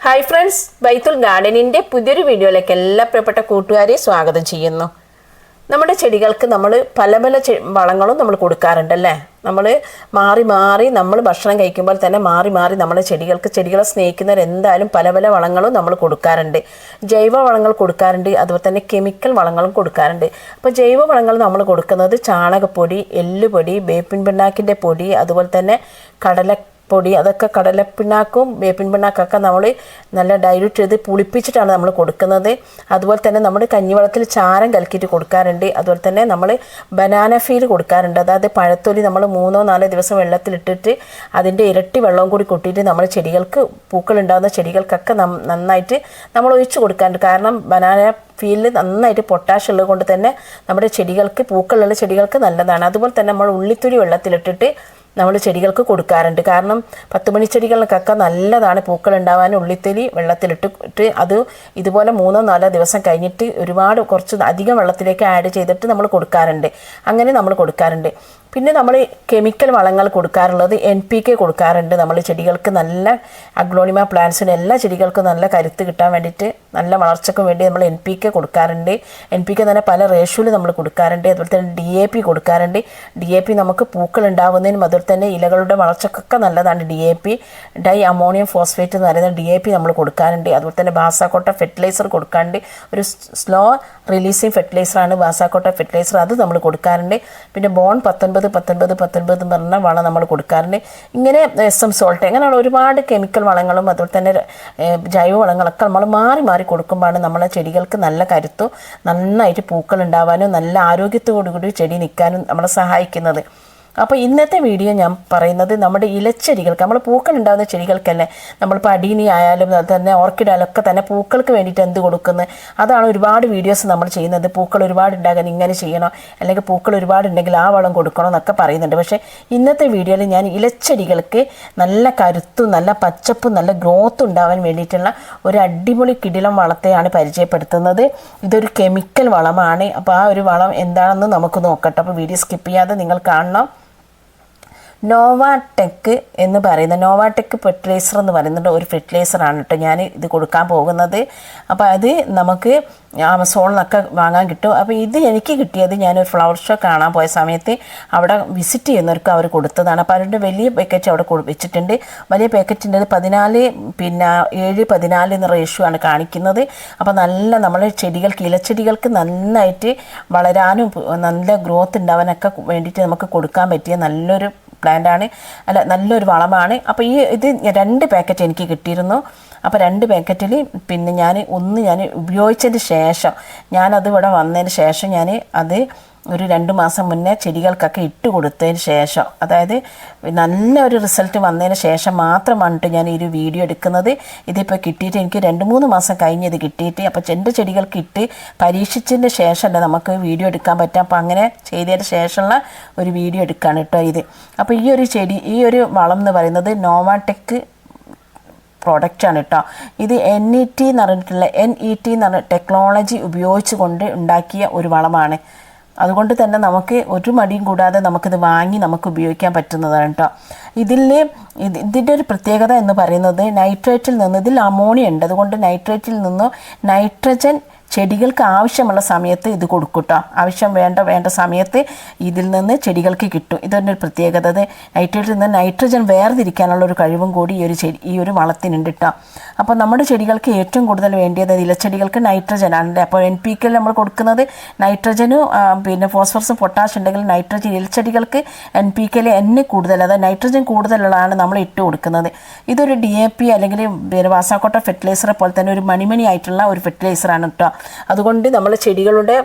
Hi friends ബൈത്തുൽ ഗാർഡനിന്റെ പുതിയൊരു വീഡിയോയിലേക്ക് എല്ലാ പ്രിയപ്പെട്ട കൂട്ടുകാരെയും സ്വാഗതം ചെയ്യുന്നു. നമ്മുടെ ചെടികൾക്ക് നമ്മൾ പല പല വളങ്ങളും നമ്മൾ കൊടുക്കാറുണ്ടല്ലേ നമ്മൾ മാറി മാറി നമ്മൾ ഭക്ഷണം കഴിക്കുമ്പോൾ തന്നെ മാറി മാറി നമ്മുടെ ചെടികൾക്ക് ചെടികളെ സ്നേഹിക്കുന്നവരെന്തായാലും പല പല വളങ്ങളും നമ്മൾ കൊടുക്കാറുണ്ട്. ജൈവ വളങ്ങൾ കൊടുക്കാറുണ്ട് അതുപോലെ തന്നെ കെമിക്കൽ വളങ്ങളും കൊടുക്കാറുണ്ട്. അപ്പോൾ ജൈവ വളങ്ങൾ നമ്മൾ കൊടുക്കുന്നത് ചാണകപ്പൊടി എല്ലുപൊടി വേപ്പിൻ പിണ്ണാക്കിന്റെ പൊടി അതുപോലെ തന്നെ കടല പൊടി അതൊക്കെ കടലപ്പിണ്ണാക്കും വേപ്പിൻ പിണ്ണാക്കൊക്കെ നമ്മൾ നല്ല ഡൈല്യൂട്ട് ചെയ്ത് പുളിപ്പിച്ചിട്ടാണ് നമ്മൾ കൊടുക്കുന്നത്. അതുപോലെ തന്നെ നമ്മൾ കഞ്ഞിവെള്ളത്തിൽ ചാരം കലക്കിയിട്ട് കൊടുക്കാറുണ്ട്. അതുപോലെ തന്നെ നമ്മൾ ബനാന ഫീൽ കൊടുക്കാറുണ്ട്. അതായത് പഴത്തൊലി നമ്മൾ മൂന്നോ നാലോ ദിവസം വെള്ളത്തിലിട്ടിട്ട് അതിന്റെ ഇരട്ടി വെള്ളവും കൂടി കൊട്ടിയിട്ട് നമ്മൾ ചെടികൾക്ക് പൂക്കൾ ഉണ്ടാകുന്ന ചെടികൾക്കൊക്കെ നന്നായിട്ട് നമ്മൾ ഒഴിച്ചു കൊടുക്കാറുണ്ട്. കാരണം ബനാന ഫീലിൽ നന്നായിട്ട് പൊട്ടാഷ് ഉള്ളത് കൊണ്ട് തന്നെ നമ്മുടെ ചെടികൾക്ക് പൂക്കളുള്ള ചെടികൾക്ക് നല്ലതാണ്. അതുപോലെ തന്നെ നമ്മൾ ഉള്ളിത്തൊലി വെള്ളത്തിലിട്ടിട്ട് നമ്മൾ ചെടികൾക്ക് കൊടുക്കാറുണ്ട്. കാരണം പത്ത് മണി ചെടികൾക്കൊക്കെ നല്ലതാണ് പൂക്കൾ ഉണ്ടാവാൻ ഉള്ളിത്തൊലി വെള്ളത്തിലിട്ട് ഇട്ട് അത് ഇതുപോലെ മൂന്നോ നാലോ ദിവസം കഴിഞ്ഞിട്ട് ഒരുപാട് കുറച്ച് അധികം വെള്ളത്തിലേക്ക് ആഡ് ചെയ്തിട്ട് നമ്മൾ കൊടുക്കാറുണ്ട്. അങ്ങനെ നമ്മൾ കൊടുക്കാറുണ്ട്. പിന്നെ നമ്മൾ കെമിക്കൽ വളങ്ങൾ കൊടുക്കാറുള്ളത് എൻ പി കെ കൊടുക്കാറുണ്ട്. നമ്മൾ ചെടികൾക്ക് നല്ല അഗ്ലോണിമ പ്ലാന്റ്സിന് എല്ലാ ചെടികൾക്കും നല്ല കരുത്ത് കിട്ടാൻ വേണ്ടിയിട്ട് നല്ല വളർച്ചയ്ക്കും വേണ്ടി നമ്മൾ എൻ പി കെ കൊടുക്കാറുണ്ട്. എൻ പി കെ തന്നെ പല റേഷ്യോയിൽ നമ്മൾ കൊടുക്കാറുണ്ട്. അതുപോലെ തന്നെ ഡി എ പി കൊടുക്കാറുണ്ട്. ഡി എ പി നമുക്ക് പൂക്കൾ ഉണ്ടാവുന്നതിനും അതുപോലെ തന്നെ ഇലകളുടെ വളർച്ചക്കൊക്കെ നല്ലതാണ് D A P di ammonium phosphate എന്ന് പറയുന്ന ഡി എ പി നമ്മൾ കൊടുക്കാറുണ്ട്. അതുപോലെ തന്നെ ബാസാക്കോട്ട ഫെർട്ടിലൈസർ കൊടുക്കാറുണ്ട്. ഒരു സ്ലോ റിലീസിങ് ഫെർട്ടിലൈസറാണ് ബാസാക്കോട്ട ഫെർട്ടിലൈസർ. അത് നമ്മൾ കൊടുക്കാറുണ്ട്. പിന്നെ ബോൺ പത്തൊൻപത് പത്തൊൻപത് പത്തൊൻപത് എന്ന് പറഞ്ഞ വളം നമ്മൾ കൊടുക്കാറുണ്ട്. ഇങ്ങനെ എസ് എം സോൾട്ട് അങ്ങനെയുള്ള ഒരുപാട് കെമിക്കൽ വളങ്ങളും അതുപോലെ തന്നെ ജൈവ വളങ്ങളൊക്കെ നമ്മൾ മാറി മാറി കൊടുക്കുമ്പോഴാണ് നമ്മളെ ചെടികൾക്ക് നല്ല കരുത്തും നന്നായിട്ട് പൂക്കൾ ഉണ്ടാവാനും നല്ല ആരോഗ്യത്തോടു കൂടി ചെടി നിൽക്കാനും നമ്മളെ സഹായിക്കുന്നത്. അപ്പോൾ ഇന്നത്തെ വീഡിയോ ഞാൻ പറയുന്നത് നമ്മുടെ ഇലച്ചെടികൾക്ക് നമ്മൾ പൂക്കൾ ഉണ്ടാകുന്ന ചെടികൾക്കല്ലേ. നമ്മളിപ്പോൾ അടീനി ആയാലും തന്നെ ഓർക്കിഡ് ആയാലും ഒക്കെ തന്നെ പൂക്കൾക്ക് വേണ്ടിയിട്ട് എന്ത് കൊടുക്കുന്നത് അതാണ് ഒരുപാട് വീഡിയോസ് നമ്മൾ ചെയ്യുന്നത്. പൂക്കൾ ഒരുപാട് ഉണ്ടാകാൻ ഇങ്ങനെ ചെയ്യണം. അല്ലെങ്കിൽ പൂക്കൾ ഒരുപാട് ഉണ്ടെങ്കിൽ ആ വളം കൊടുക്കണം എന്നൊക്കെ പറയുന്നുണ്ട്. പക്ഷേ ഇന്നത്തെ വീഡിയോയിൽ ഞാൻ ഇലച്ചെടികൾക്ക് നല്ല കരുത്തും നല്ല പച്ചപ്പും നല്ല ഗ്രോത്ത് ഉണ്ടാവാൻ വേണ്ടിയിട്ടുള്ള ഒരു അടിപൊളി കിടിലം വളത്തെയാണ് പരിചയപ്പെടുത്തുന്നത്. ഇതൊരു കെമിക്കൽ വളമാണ്. അപ്പോൾ ആ ഒരു വളം എന്താണെന്ന് നമുക്ക് നോക്കട്ടെ. അപ്പോൾ വീഡിയോ സ്കിപ്പ് ചെയ്യാതെ നിങ്ങൾ കാണണം. നോവാടെക് എന്ന് പറയുന്ന നോവാടെക് ഫെർട്ടിലൈസർ എന്ന് പറയുന്നത് ഒരു ഫെർട്ടിലൈസറാണ് കേട്ടോ ഞാൻ ഇത് കൊടുക്കാൻ പോകുന്നത്. അപ്പോൾ അത് നമുക്ക് ആമസോണിൽ നിന്നൊക്കെ വാങ്ങാൻ കിട്ടും. അപ്പോൾ ഇത് എനിക്ക് കിട്ടിയത് ഞാനൊരു ഫ്ലവർ ഷോ കാണാൻ പോയ സമയത്ത് അവിടെ വിസിറ്റ് ചെയ്യുന്നവർക്ക് അവർ കൊടുത്തതാണ്. അപ്പോൾ അവരുടെ വലിയ പാക്കറ്റ് അവിടെ വെച്ചിട്ടുണ്ട്. വലിയ പാക്കറ്റിന്റെ പതിനാല് പിന്നെ ഏഴ് പതിനാല് എന്ന റേഷ്യോ ആണ് കാണിക്കുന്നത്. അപ്പോൾ നല്ല നമ്മളെ ചെടികൾക്ക് ഇലച്ചെടികൾക്ക് നന്നായിട്ട് വളരാനും നല്ല ഗ്രോത്ത് ഉണ്ടാവാനൊക്കെ വേണ്ടിയിട്ട് നമുക്ക് കൊടുക്കാൻ പറ്റിയ നല്ലൊരു പ്ലാന്റ് ആണ്. അല്ല നല്ലൊരു വളമാണ്. അപ്പോൾ ഈ ഇത് രണ്ട് പാക്കറ്റ് എനിക്ക് കിട്ടിയിരുന്നു. അപ്പോൾ രണ്ട് പാക്കറ്റിൽ പിന്നെ ഞാൻ ഒന്ന് ഞാൻ ഉപയോഗിച്ചതിന് ശേഷം ഞാനത് ഇവിടെ വന്നതിന് ശേഷം ഞാൻ അത് ഒരു രണ്ട് മാസം മുന്നേ ചെടികൾക്കൊക്കെ ഇട്ട് കൊടുത്തതിന് ശേഷം അതായത് നല്ല ഒരു റിസൾട്ട് വന്നതിന് ശേഷം മാത്രമാണ് ഞാൻ ഈ ഒരു വീഡിയോ എടുക്കുന്നത്. ഇതിപ്പോൾ കിട്ടിയിട്ട് എനിക്ക് രണ്ട് മൂന്ന് മാസം കഴിഞ്ഞ് ഇത് കിട്ടിയിട്ട് അപ്പോൾ എന്റെ ചെടികൾക്ക് ഇട്ട് പരീക്ഷിച്ചതിന് ശേഷമല്ല നമുക്ക് വീഡിയോ എടുക്കാൻ പറ്റുക. അപ്പോൾ അങ്ങനെ ചെയ്തതിന് ശേഷമുള്ള ഒരു വീഡിയോ എടുക്കുകയാണ് കേട്ടോ ഇത്. അപ്പോൾ ഈ ഒരു ചെടി ഈ ഒരു വളം എന്ന് പറയുന്നത് നോവാടെക് പ്രോഡക്റ്റാണ് കേട്ടോ ഇത് എൻ ഇ ടി എന്ന് പറഞ്ഞിട്ടുള്ള എൻ ഇ ടി എന്ന് പറഞ്ഞ ടെക്നോളജി ഉപയോഗിച്ചുകൊണ്ട് ഉണ്ടാക്കിയ ഒരു വളമാണ്. അതുകൊണ്ട് തന്നെ നമുക്ക് ഒരു മടിയും കൂടാതെ നമുക്കിത് വാങ്ങി നമുക്ക് ഉപയോഗിക്കാൻ പറ്റുന്നതാണ് കേട്ടോ ഇതിൽ ഇത് ഇതിന്റെ ഒരു പ്രത്യേകത എന്ന് പറയുന്നത് നൈട്രേറ്റിൽ നിന്ന് ഇതിൽ അമോണിയ ഉണ്ട്. അതുകൊണ്ട് നൈട്രേറ്റിൽ നിന്ന് നൈട്രജൻ ചെടികൾക്ക് ആവശ്യമുള്ള സമയത്ത് ഇത് കൊടുക്കൂട്ടോ. കേട്ടോ ആവശ്യം വേണ്ട വേണ്ട സമയത്ത് ഇതിൽ നിന്ന് ചെടികൾക്ക് കിട്ടും. ഇതൊരു പ്രത്യേകത. അത് നൈട്രേറ്റിൽ നിന്ന് നൈട്രജൻ വേർതിരിക്കാനുള്ള ഒരു കഴിവും കൂടി ഈ ഒരു ചെടി ഈ ഒരു വളത്തിനുണ്ട് കേട്ടോ അപ്പോൾ നമ്മുടെ ചെടികൾക്ക് ഏറ്റവും കൂടുതൽ വേണ്ടിയത് ഇലച്ചെടികൾക്ക് നൈട്രജൻ ആണല്ലേ അപ്പോൾ എൻ പി കെ നമ്മൾ കൊടുക്കുന്നത് നൈട്രജനും പിന്നെ ഫോസ്ഫറസും പൊട്ടാഷ് ഉണ്ടെങ്കിൽ നൈട്രജൻ ഇലച്ചെടികൾക്ക് എൻ പി കെയിൽ എന്നെ കൂടുതൽ അതായത് നൈട്രജൻ കൂടുതലുള്ളതാണ് നമ്മൾ ഇട്ട് കൊടുക്കുന്നത്. ഇതൊരു ഡി എ പി അല്ലെങ്കിൽ വാസാക്കോട്ട ഫെർട്ടിലൈസറെ പോലെ തന്നെ ഒരു മണിമണി ആയിട്ടുള്ള ഒരു ഫെർട്ടിലൈസറാണ് കേട്ടോ അതുകൊണ്ട് നമ്മൾ ചെടികളുടെ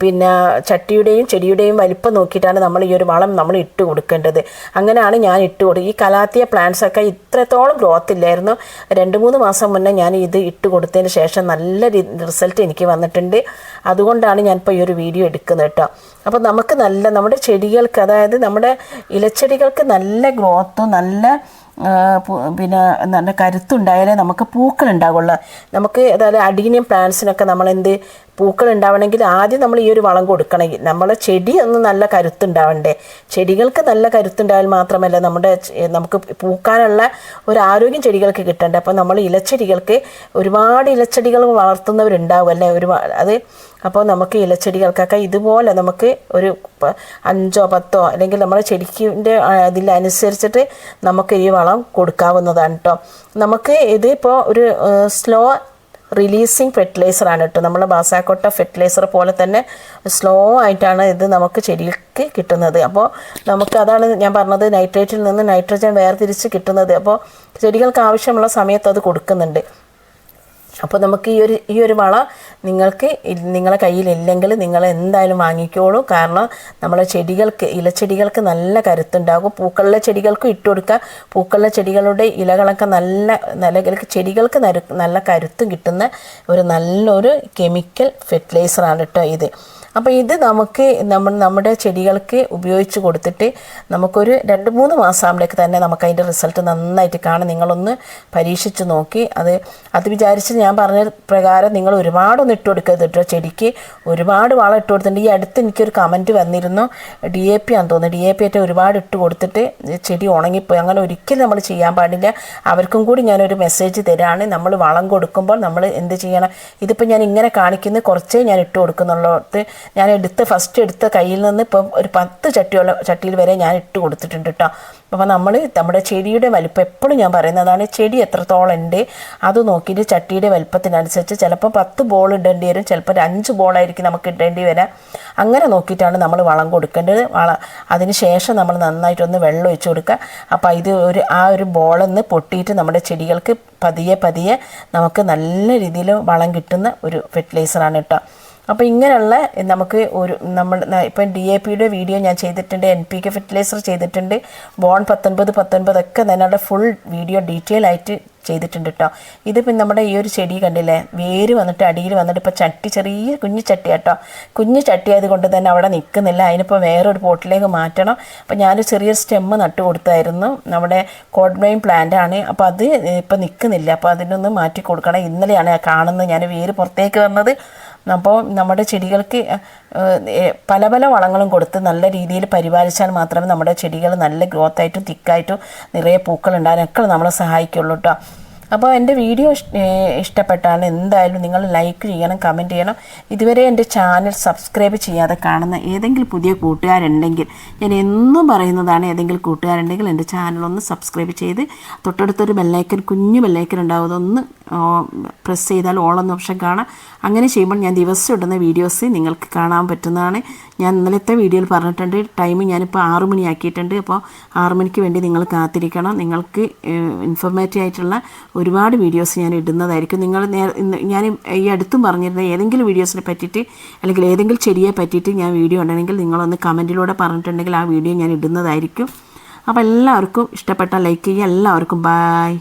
പിന്നെ ചട്ടിയുടെയും ചെടിയുടെയും വലിപ്പം നോക്കിയിട്ടാണ് നമ്മൾ ഈ ഒരു വളം നമ്മൾ ഇട്ട് കൊടുക്കേണ്ടത്. അങ്ങനെയാണ് ഞാൻ ഇട്ട് കൊടുക്കുക ഈ കലാത്തിയ പ്ലാന്റ്സൊക്കെ ഇത്രത്തോളം ഗ്രോത്ത് ഇല്ലായിരുന്നു. രണ്ട് മൂന്ന് മാസം മുന്നേ ഞാൻ ഇത് ഇട്ട് കൊടുത്തതിന് ശേഷം നല്ല റിസൾട്ട് എനിക്ക് വന്നിട്ടുണ്ട്. അതുകൊണ്ടാണ് ഞാനിപ്പോൾ ഈ ഒരു വീഡിയോ എടുക്കുന്നത് കേട്ടോ. അപ്പോൾ നമുക്ക് നല്ല നമ്മുടെ ചെടികൾക്ക് അതായത് നമ്മുടെ ഇലച്ചെടികൾക്ക് നല്ല ഗ്രോത്തും നല്ല പിന്നെ നല്ല കരുത്തുണ്ടായാലേ നമുക്ക് പൂക്കൾ ഉണ്ടാകുള്ളൂ നമുക്ക് അതായത് അഡീനിയം പ്ലാന്റ്സിനൊക്കെ നമ്മൾ എന്ത് പൂക്കൾ ഉണ്ടാവണമെങ്കിൽ ആദ്യം നമ്മൾ ഈ ഒരു വളം കൊടുക്കണമെങ്കിൽ. നമ്മളെ ചെടി ഒന്ന് നല്ല കരുത്തുണ്ടാവണ്ടേ? ചെടികൾക്ക് നല്ല കരുത്തുണ്ടായാൽ മാത്രമല്ല നമ്മുടെ നമുക്ക് പൂക്കാനുള്ള ഒരു ആരോഗ്യം ചെടികൾക്ക് കിട്ടണ്ടേ? അപ്പോൾ നമ്മൾ ഇലച്ചെടികൾക്ക് ഒരുപാട് ഇലച്ചെടികൾ വളർത്തുന്നവരുണ്ടാവും അല്ലേ? ഒരു അത് അപ്പോൾ നമുക്ക് ഇലച്ചെടികൾക്കൊക്കെ ഇതുപോലെ നമുക്ക് ഒരു അഞ്ചോ പത്തോ അല്ലെങ്കിൽ നമ്മുടെ ചെടിക്കിന്റെ അതിലനുസരിച്ചിട്ട് നമുക്ക് ഈ വളം കൊടുക്കാവുന്നതാണ് കേട്ടോ. നമുക്ക് ഇത് ഇപ്പോൾ ഒരു സ്ലോ റിലീസിങ് ഫെർട്ടിലൈസറാണ് കേട്ടോ. നമ്മൾ ബാസാക്കോട്ട ഫെർട്ടിലൈസർ പോലെ തന്നെ സ്ലോ ആയിട്ടാണ് ഇത് നമുക്ക് ചെടിക്ക് കിട്ടുന്നത്. അപ്പോൾ നമുക്ക് അതാണ് ഞാൻ പറഞ്ഞത് നൈട്രേറ്റിൽ നിന്ന് നൈട്രജൻ വേർതിരിച്ച് കിട്ടുന്നത്. അപ്പോൾ ചെടികൾക്ക് ആവശ്യമുള്ള സമയത്ത് അത് കൊടുക്കുന്നുണ്ട്. അപ്പോൾ നമുക്ക് ഈ ഒരു ഈ ഒരു വള നിങ്ങൾക്ക് നിങ്ങളെ കയ്യിലില്ലെങ്കിൽ നിങ്ങൾ എന്തായാലും വാങ്ങിക്കോളൂ. കാരണം നമ്മളെ ചെടികൾക്ക് ഇലച്ചെടികൾക്ക് നല്ല കരുത്തുണ്ടാകും. പൂക്കളിലെ ചെടികൾക്കും ഇട്ട് കൊടുക്കുക. പൂക്കളിലെ ചെടികളുടെ ഇലകളൊക്കെ നല്ല നല്ല ചെടികൾക്ക് നല്ല കരുത്തും കിട്ടുന്ന ഒരു നല്ലൊരു കെമിക്കൽ ഫെർട്ടിലൈസറാണ് കേട്ടോ ഇത്. അപ്പോൾ ഇത് നമുക്ക് നമ്മൾ നമ്മുടെ ചെടികൾക്ക് ഉപയോഗിച്ച് കൊടുത്തിട്ട് നമുക്കൊരു രണ്ട് മൂന്ന് മാസം ആകുമ്പോഴേക്ക് തന്നെ നമുക്ക് അതിന്റെ റിസൾട്ട് നന്നായിട്ട് കാണാം. നിങ്ങളൊന്ന് പരീക്ഷിച്ച് നോക്കി. അത് അത് വിചാരിച്ച് ഞാൻ പറഞ്ഞ പ്രകാരം നിങ്ങൾ ഒരുപാടൊന്നും ഇട്ട് കൊടുക്കരുത് കേട്ടോ ചെടിക്ക്. ഒരുപാട് വളം ഇട്ട് കൊടുത്തിട്ടുണ്ട്. ഈ അടുത്ത് എനിക്കൊരു കമന്റ് വന്നിരുന്നു. ഡി എ പി ആണെന്ന് തോന്നുന്നു. ഡി എ പി ആയിട്ട് ഒരുപാട് ഇട്ട് കൊടുത്തിട്ട് ചെടി ഉണങ്ങിപ്പോയി. അങ്ങനെ ഒരിക്കലും നമ്മൾ ചെയ്യാൻ പാടില്ല. അവർക്കും കൂടി ഞാനൊരു മെസ്സേജ് തരാണ്. നമ്മൾ വളം കൊടുക്കുമ്പോൾ നമ്മൾ എന്ത് ചെയ്യണം? ഇതിപ്പോൾ ഞാൻ ഇങ്ങനെ കാണിക്കുന്ന. കുറച്ചേ ഞാൻ ഇട്ട് കൊടുക്കുന്നുള്ളത് ഞാൻ എടുത്ത് ഫസ്റ്റ് എടുത്ത കയ്യിൽ നിന്ന് ഇപ്പം ഒരു പത്ത് ചട്ടിയുള്ള ചട്ടിയിൽ വരെ ഞാൻ ഇട്ട് കൊടുത്തിട്ടുണ്ട് കേട്ടോ അപ്പോൾ നമ്മൾ നമ്മുടെ ചെടിയുടെ വലിപ്പം എപ്പോഴും ഞാൻ പറയുന്നതാണ് ചെടി എത്രത്തോളം ഉണ്ട് അത് നോക്കിയിട്ട് ചട്ടിയുടെ വലിപ്പത്തിനനുസരിച്ച് ചിലപ്പോൾ പത്ത് ബോൾ ഇടേണ്ടി വരും ചിലപ്പോൾ ഒരു അഞ്ച് ബോളായിരിക്കും നമുക്ക് ഇടേണ്ടി വരാം. അങ്ങനെ നോക്കിയിട്ടാണ് നമ്മൾ വളം കൊടുക്കേണ്ടത്. വള അതിന് ശേഷം നമ്മൾ നന്നായിട്ടൊന്ന് വെള്ളം ഒഴിച്ച് കൊടുക്കുക. അപ്പോൾ ഇത് ഒരു ആ ഒരു ബോളൊന്ന് പൊട്ടിയിട്ട് നമ്മുടെ ചെടികൾക്ക് പതിയെ പതിയെ നമുക്ക് നല്ല രീതിയിൽ വളം കിട്ടുന്ന ഒരു ഫെർട്ടിലൈസറാണ് കേട്ടോ അപ്പോൾ ഇങ്ങനെയുള്ള നമുക്ക് ഒരു നമ്മൾ ഇപ്പം ഡി എ പിയുടെ വീഡിയോ ഞാൻ ചെയ്തിട്ടുണ്ട് എൻ പി കെ ഫെർട്ടിലൈസർ ചെയ്തിട്ടുണ്ട് ബോൺ പത്തൊൻപത് പത്തൊൻപതൊക്കെ തന്നെ ഫുൾ വീഡിയോ ഡീറ്റെയിൽ ആയിട്ട് ചെയ്തിട്ടുണ്ട് കേട്ടോ ഇതിപ്പം നമ്മുടെ ഈ ഒരു ചെടി കണ്ടില്ലേ വേര് വന്നിട്ട് അടിയിൽ വന്നിട്ട് ഇപ്പോൾ ചട്ടി ചെറിയ കുഞ്ഞു ചട്ടി കേട്ടോ കുഞ്ഞു ചട്ടി ആയതുകൊണ്ട് തന്നെ അവിടെ നിൽക്കുന്നില്ല അതിനിപ്പോൾ വേറൊരു പോട്ടിലേക്ക് മാറ്റണം. അപ്പോൾ ഞാനൊരു ചെറിയ സ്റ്റെമ്മ് നട്ട് കൊടുത്തായിരുന്നു നമ്മുടെ കോഡ്മൈൻ പ്ലാന്റ് ആണ്. അപ്പോൾ അത് ഇപ്പം നിൽക്കുന്നില്ല അപ്പോൾ അതിനൊന്ന് മാറ്റി കൊടുക്കണം. ഇന്നലെയാണ് കാണുന്നത് ഞാൻ വേര് പുറത്തേക്ക് വന്നത്. അപ്പോൾ നമ്മുടെ ചെടികൾക്ക് പല പല വളങ്ങളും കൊടുത്ത് നല്ല രീതിയിൽ പരിപാലിച്ചാൽ മാത്രമേ നമ്മുടെ ചെടികൾ നല്ല ഗ്രോത്തായിട്ടും തിക്കായിട്ടും നിറയെ പൂക്കൾ ഉണ്ടാകാനൊക്കെ നമ്മളെ സഹായിക്കുള്ളൂ കേട്ടോ അപ്പോൾ എന്റെ വീഡിയോ ഇഷ്- ഇഷ്ടപ്പെട്ടാൽ എന്തായാലും നിങ്ങൾ ലൈക്ക് ചെയ്യണം കമന്റ് ചെയ്യണം. ഇതുവരെ എന്റെ ചാനൽ സബ്സ്ക്രൈബ് ചെയ്യാതെ കാണുന്ന ഏതെങ്കിലും പുതിയ കൂട്ടുകാരുണ്ടെങ്കിൽ ഞാൻ എന്നും പറയുന്നതാണ് ഏതെങ്കിലും കൂട്ടുകാരുണ്ടെങ്കിൽ എന്റെ ചാനൽ ഒന്ന് സബ്സ്ക്രൈബ് ചെയ്ത് തൊട്ടടുത്തൊരു ബെല്ലൈക്കൻ കുഞ്ഞു ബെല്ലൈക്കൻ ഉണ്ടാവും. അതൊന്ന് പ്രസ് ചെയ്താൽ ഓളെന്ന ഓപ്ഷൻ കാണാം. അങ്ങനെ ചെയ്യുമ്പോൾ ഞാൻ ദിവസം ഇടുന്ന വീഡിയോസ് നിങ്ങൾക്ക് കാണാൻ പറ്റുന്നതാണ്. ഞാൻ ഇന്നലത്തെ വീഡിയോയിൽ പറഞ്ഞിട്ടുണ്ട് ടൈം ഞാനിപ്പോൾ ആറു മണിയാക്കിയിട്ടുണ്ട്. അപ്പോൾ ആറു മണിക്ക് വേണ്ടി നിങ്ങൾ കാത്തിരിക്കണം. നിങ്ങൾക്ക് ഇൻഫോർമേറ്റീവ് ആയിട്ടുള്ള ഒരുപാട് വീഡിയോസ് ഞാൻ ഇടുന്നതായിരിക്കും. നിങ്ങൾ ഞാൻ ഈ അടുത്തും പറഞ്ഞിരുന്ന ഏതെങ്കിലും വീഡിയോസിനെ പറ്റിയിട്ട് അല്ലെങ്കിൽ ഏതെങ്കിലും ചെടിയെ പറ്റിയിട്ട് ഞാൻ വീഡിയോ ഉണ്ടെങ്കിൽ നിങ്ങളൊന്ന് കമന്റിലൂടെ പറഞ്ഞിട്ടുണ്ടെങ്കിൽ ആ വീഡിയോ ഞാൻ ഇടുന്നതായിരിക്കും. അപ്പോൾ എല്ലാവർക്കും ഇഷ്ടപ്പെട്ട ലൈക്ക് ചെയ്യുക. എല്ലാവർക്കും ബായ്